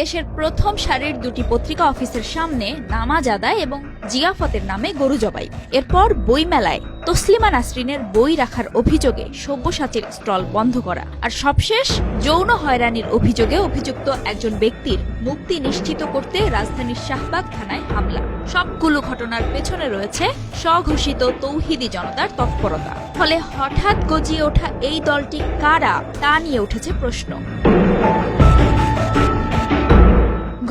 দেশের প্রথম সারির দুটি পত্রিকা অফিসের সামনে নামাজ আদায় এবং জিয়াফতের নামে গরু জবাই। এরপর বইমেলায় তসলিমা নাসরিনের বই রাখার অভিযোগে সব্যসাচীর স্টল বন্ধ করা আর সবশেষ যৌন হয়রানির অভিযোগে অভিযুক্ত একজন ব্যক্তির মুক্তি নিশ্চিত করতে রাজধানীর শাহবাগ থানায় হামলা। সবগুলো ঘটনার পেছনে রয়েছে স্বঘোষিত তৌহিদি জনতার তৎপরতা। ফলে হঠাৎ গজিয়ে ওঠা এই দলটি কারা তা নিয়ে উঠেছে প্রশ্ন।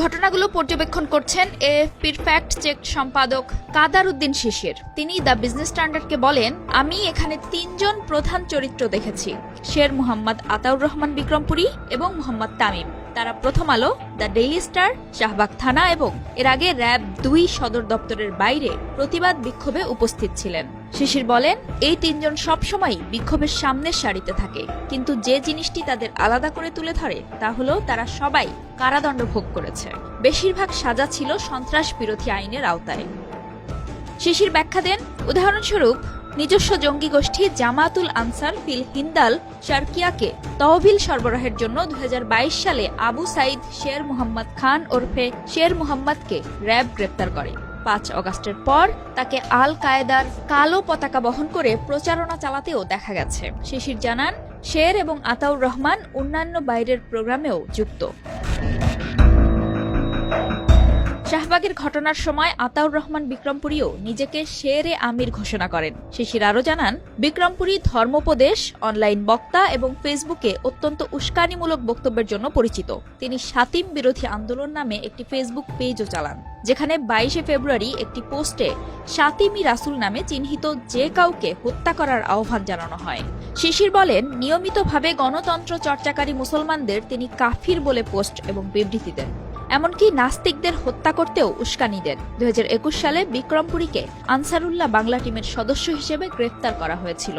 ঘটনাগুলো পর্যবেক্ষণ করছেন এএফপির ফ্যাক্ট চেক সম্পাদক কাদার উদ্দিন শিশির। তিনি দ্য বিজনেস স্ট্যান্ডার্ডকে বলেন, আমি এখানে তিনজন প্রধান চরিত্র দেখেছি। শের মোহাম্মদ আতাউর রহমান বিক্রমপুরী এবং মোহাম্মদ তামিম। তারা প্রথম আলো, দ্য ডেইলি স্টার, শাহবাগ থানা এবং এর আগে র্যাব দুই সদর দপ্তরের বাইরে প্রতিবাদ বিক্ষোভে উপস্থিত ছিলেন। শিশির বলেন, এই তিনজন সবসময় বিক্ষোভের সামনের সারিতে থাকে, কিন্তু যে জিনিসটি তাদের আলাদা করে তুলে ধরে তা হলো তারা সবাই কারাদণ্ড ভোগ করেছে। বেশিরভাগ সাজা ছিল সন্ত্রাস বিরোধী আইনের আওতায়। শিশির ব্যাখ্যা দেন, উদাহরণস্বরূপ নিজস্ব জঙ্গি গোষ্ঠী জামাতুল আনসার ফিল হিন্দাল শারকিয়াকে তহবিল সরবরাহের জন্য দু হাজার বাইশ সালে আবু সাইদ শের মোহাম্মদ খান ওরফে শের মোহাম্মদকে র্যাব গ্রেপ্তার করে। পাঁচ অগাস্টের পর তাকে আল কায়েদার কালো পতাকা বহন করে প্রচারণা চালাতেও দেখা গেছে। শিশির জানান, শের এবং আতাউর রহমান অন্যান্য বাইরের প্রোগ্রামেও যুক্ত। শাহবাগের ঘটনার সময় আতাউর রহমান বিক্রমপুরীও নিজেকে শেরে আমির ঘোষণা করেন। শিশির আরও জানান, বিক্রমপুরী ধর্মোপদেশ, অনলাইন বক্তা এবং ফেসবুকে অত্যন্ত উস্কানিমূলক বক্তব্যের জন্য পরিচিত। তিনি সাতিম বিরোধী আন্দোলন নামে একটি ফেসবুক পেজও চালান, যেখানে বাইশে ফেব্রুয়ারি একটি পোস্টে সাতিমি রাসুল নামে চিহ্নিত যে কাউকে হত্যা করার আহ্বান জানানো হয়। শিশির বলেন, নিয়মিতভাবে গণতন্ত্র চর্চাকারী মুসলমানদের তিনি কাফির বলে পোস্ট এবং বিবৃতি দেন। এমনকি নাস্তিকদের হত্যা করতেও উস্কানি দেন। দু হাজার একুশ সালে বিক্রমপুরীকে আনসারুল্লাহ বাংলা টিমের সদস্য হিসেবে গ্রেফতার করা হয়েছিল।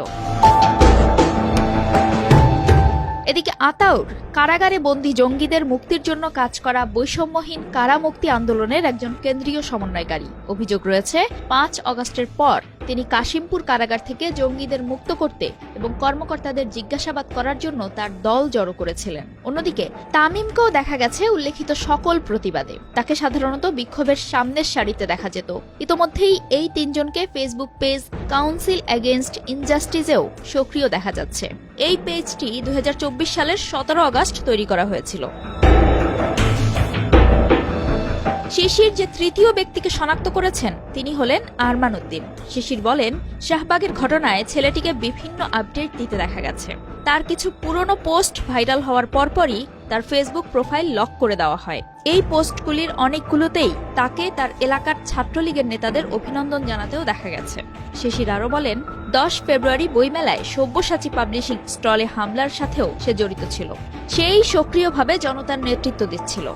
এদিকে আতাউর কারাগারে বন্দী জঙ্গিদের মুক্তির জন্য কাজ করা বৈষম্যহীন কারামুক্তি আন্দোলনের একজন কেন্দ্রীয় সমন্বয়কারী। অভিযোগ রয়েছে, পাঁচ অগস্টের পর তিনি কাশিমপুর কারাগার থেকে জঙ্গিদের মুক্ত করতে এবং কর্মকর্তাদের জিজ্ঞাসাবাদ করার জন্য তার দল জড়ো করেছিলেন। অন্যদিকে, তামিমকেও দেখা গেছে উল্লেখিত সকল প্রতিবাদে। তাকে সাধারণত বিক্ষোভের সামনের সারিতে দেখা যেত। ইতোমধ্যেই এই তিনজনকে ফেসবুক পেজ কাউন্সিল এগেনস্ট ইনজাস্টিসেও সক্রিয় দেখা যাচ্ছে। এই পেজটি চব্বিশ সালের সতেরো আগস্ট তৈরি করা হয়েছিল। শিশির যে তৃতীয় ব্যক্তিকে শনাক্ত করেছেন, তিনি হলেন আরমান উদ্দিন। শিশির বলেন, শাহবাগের ঘটনায় ছেলেটিকে বিভিন্ন আপডেট দিতে দেখা গেছে। তার কিছু পুরনো পোস্ট ভাইরাল হওয়ার পরপরই তার ফেসবুক প্রোফাইল লক করে দেওয়া হয়। এই পোস্টগুলির অনেকগুলোতেই তাকে তার এলাকার ছাত্রলীগের নেতাদের অভিনন্দন জানাতেও দেখা গেছে। শিশির আরও বলেন, দশ ফেব্রুয়ারি বইমেলায় সব্যসাচী পাবলিশিং স্টলে হামলার সাথেও সে জড়িত ছিল। সেই সক্রিয়ভাবে জনতার নেতৃত্ব দিচ্ছিল।